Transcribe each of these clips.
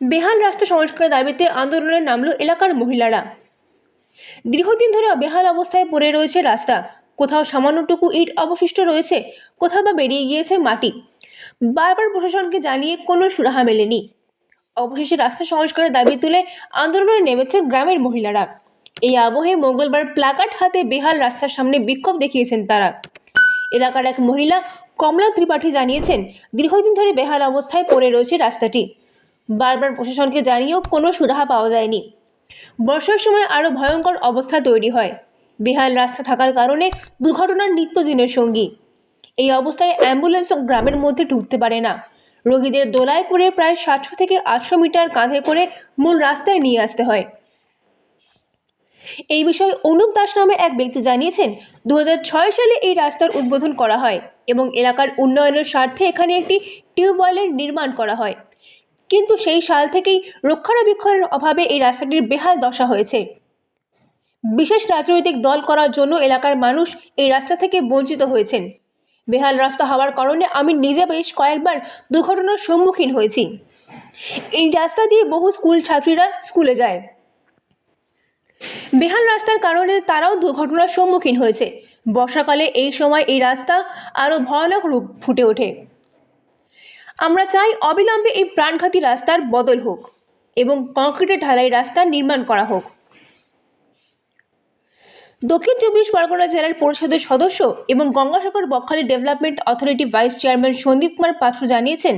বেহাল রাস্তা সংস্কারের দাবিতে আন্দোলনে নামল এলাকার মহিলারা। দীর্ঘদিন ধরে বেহাল অবস্থায় পড়ে রয়েছে রাস্তা। কোথাও সামান্যটুকু ইট অবশিষ্ট রয়েছে, কোথাও বা বেরিয়ে গিয়েছে মাটি। বারবার প্রশাসনকে জানিয়ে কোনো সুরাহা মেলেনি। অবশেষে রাস্তা সংস্কারের দাবি তুলে আন্দোলনে নেমেছেন গ্রামের মহিলারা। এই আবহে মঙ্গলবার প্লাকার্ড হাতে বেহাল রাস্তার সামনে বিক্ষোভ দেখিয়েছেন তারা। এলাকার এক মহিলা কমলা ত্রিপাঠী জানিয়েছেন, দীর্ঘদিন ধরে বেহাল অবস্থায় পড়ে রয়েছে রাস্তাটি। বারবার প্রশাসনকে জানিয়েও কোনো সুরাহা পাওয়া যায়নি। বর্ষার সময় আরও ভয়ঙ্কর অবস্থা তৈরি হয়। বেহাল রাস্তা থাকার কারণে দুর্ঘটনার নিত্যদিনের সঙ্গী। এই অবস্থায় অ্যাম্বুলেন্সও গ্রামের মধ্যে ঢুকতে পারে না। রোগীদের দোলায় করে প্রায় সাতশো থেকে আটশো মিটার কাঁধে করে মূল রাস্তায় নিয়ে আসতে হয়। এই বিষয়ে অনুপ দাস নামে এক ব্যক্তি জানিয়েছেন দু হাজার ছয় সালে এই রাস্তার উদ্বোধন করা হয় এবং এলাকার উন্নয়নের স্বার্থে এখানে একটি টিউবওয়েলের নির্মাণ করা হয়। কিন্তু সেই সাল থেকেই রক্ষণাবেক্ষণের অভাবে এই রাস্তাটির বেহাল দশা হয়েছে। বিশেষ রাজনৈতিক দল করার জন্য এলাকার মানুষ এই রাস্তা থেকে বঞ্চিত হয়েছেন। বেহাল রাস্তা হওয়ার কারণে আমি নিজে বেশ কয়েকবার দুর্ঘটনার সম্মুখীন হয়েছি। এই রাস্তা দিয়ে বহু স্কুল ছাত্রীরা স্কুলে যায়। বেহাল রাস্তার কারণে তারাও দুর্ঘটনার সম্মুখীন হয়েছে। বর্ষাকালে এই সময় এই রাস্তা আরও ভয়ানক রূপ ফুটে ওঠে। আমরা চাই অবিলম্বে এই প্রাণঘাতী রাস্তার বদল হোক এবং কংক্রিটের ঢালাই রাস্তা নির্মাণ করা হোক। দক্ষিণ চব্বিশ পরগনা জেলার পরিষদের সদস্য এবং Gangasagar Bakkhali development authority vice chairman Sandip Kumar Patra জানিয়েছেন,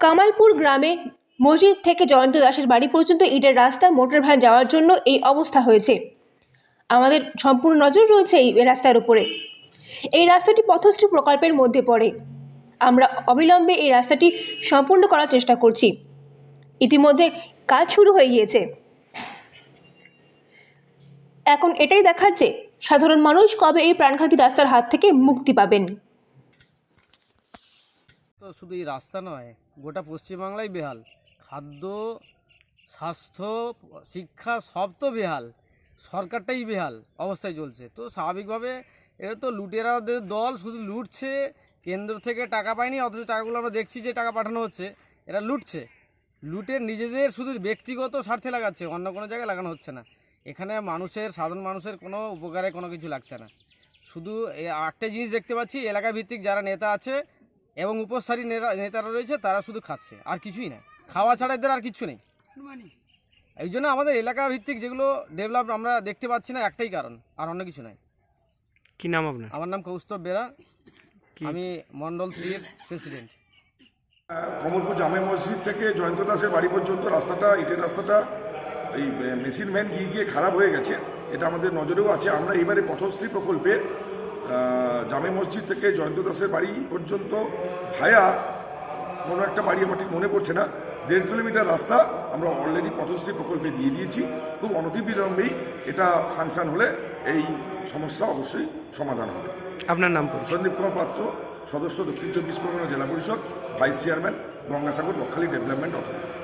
কামালপুর গ্রামে মসজিদ থেকে জয়ন্ত দাসের বাড়ি পর্যন্ত ইটের রাস্তা, মোটর ভ্যান যাওয়ার জন্য এই অবস্থা হয়েছে। আমাদের সম্পূর্ণ নজর রয়েছে এই রাস্তার উপরে। এই রাস্তাটি পথশ্রী প্রকল্পের মধ্যে পড়ে। আমরা অবিলম্বে এই রাস্তাটি সম্পূর্ণ করার চেষ্টা করছি। ইতিমধ্যে কাজ শুরু হয়ে গিয়েছে। এখন এটাই দেখার যে সাধারণ মানুষ কবে এই প্রাণঘাতী রাস্তার হাত থেকে মুক্তি পাবেন। তো শুধু এই রাস্তা নয়, গোটা পশ্চিমবাংলাই বেহাল। খাদ্য, স্বাস্থ্য, শিক্ষা সব তো বেহাল। সরকারটাই বেহাল অবস্থায় চলছে। তো স্বাভাবিকভাবে এটা তো লুটেরাদের দল শুধু লুটছে কেন্দ্র থেকে টাকা পায়নি অথচ টাকাগুলো আমরা দেখছি যে টাকা পাঠানো হচ্ছে এরা লুটছে। লুটে নিজেদের শুধু ব্যক্তিগত স্বার্থে লাগাচ্ছে অন্য কোনো জায়গায় লাগানো হচ্ছে না। এখানে মানুষের সাধারণ মানুষের কোনো উপকারে কোনো কিছু লাগছে না। শুধু একটা জিনিস দেখতে পাচ্ছি এলাকা ভিত্তিক যারা নেতা আছে এবং উপসারী নেতারা রয়েছে তারা শুধু খাচ্ছে আর কিছুই না। খাওয়া ছাড়া এদের আর কিছু নেই। এই জন্য আমাদের এলাকা ভিত্তিক যেগুলো ডেভেলপ আমরা দেখতে পাচ্ছি না একটাই কারণ আর অন্য কিছু নাই। কি নাম আপনার? আমার নাম কৌস্তব বেরা। আমি মন্ডল থ্রির প্রেসিডেন্ট কমলপুর জামে মসজিদ থেকে জয়ন্ত দাসের বাড়ি পর্যন্ত রাস্তাটা ইটের রাস্তাটা এই মেশিন ভ্যান গিয়ে গিয়ে খারাপ হয়ে গেছে। এটা আমাদের নজরেও আছে। আমরা এবারে পথশ্রী প্রকল্পে জামে মসজিদ থেকে জয়ন্ত দাসের বাড়ি পর্যন্ত ভায়া কোনো একটা বাড়ি আমার ঠিক মনে পড়ছে না। দেড় কিলোমিটার রাস্তা আমরা অলরেডি পথশ্রী প্রকল্পে দিয়ে দিয়েছি। খুব অনতিবিলম্বেই এটা সাংশন হলে এই সমস্যা অবশ্যই সমাধান হবে। আপনার নাম সন্দীপ কুমার পাত্র, সদস্য দক্ষিণ চব্বিশ পরগনা জেলা পরিষদ, vice chairman Gangasagar Bakkhali development authority.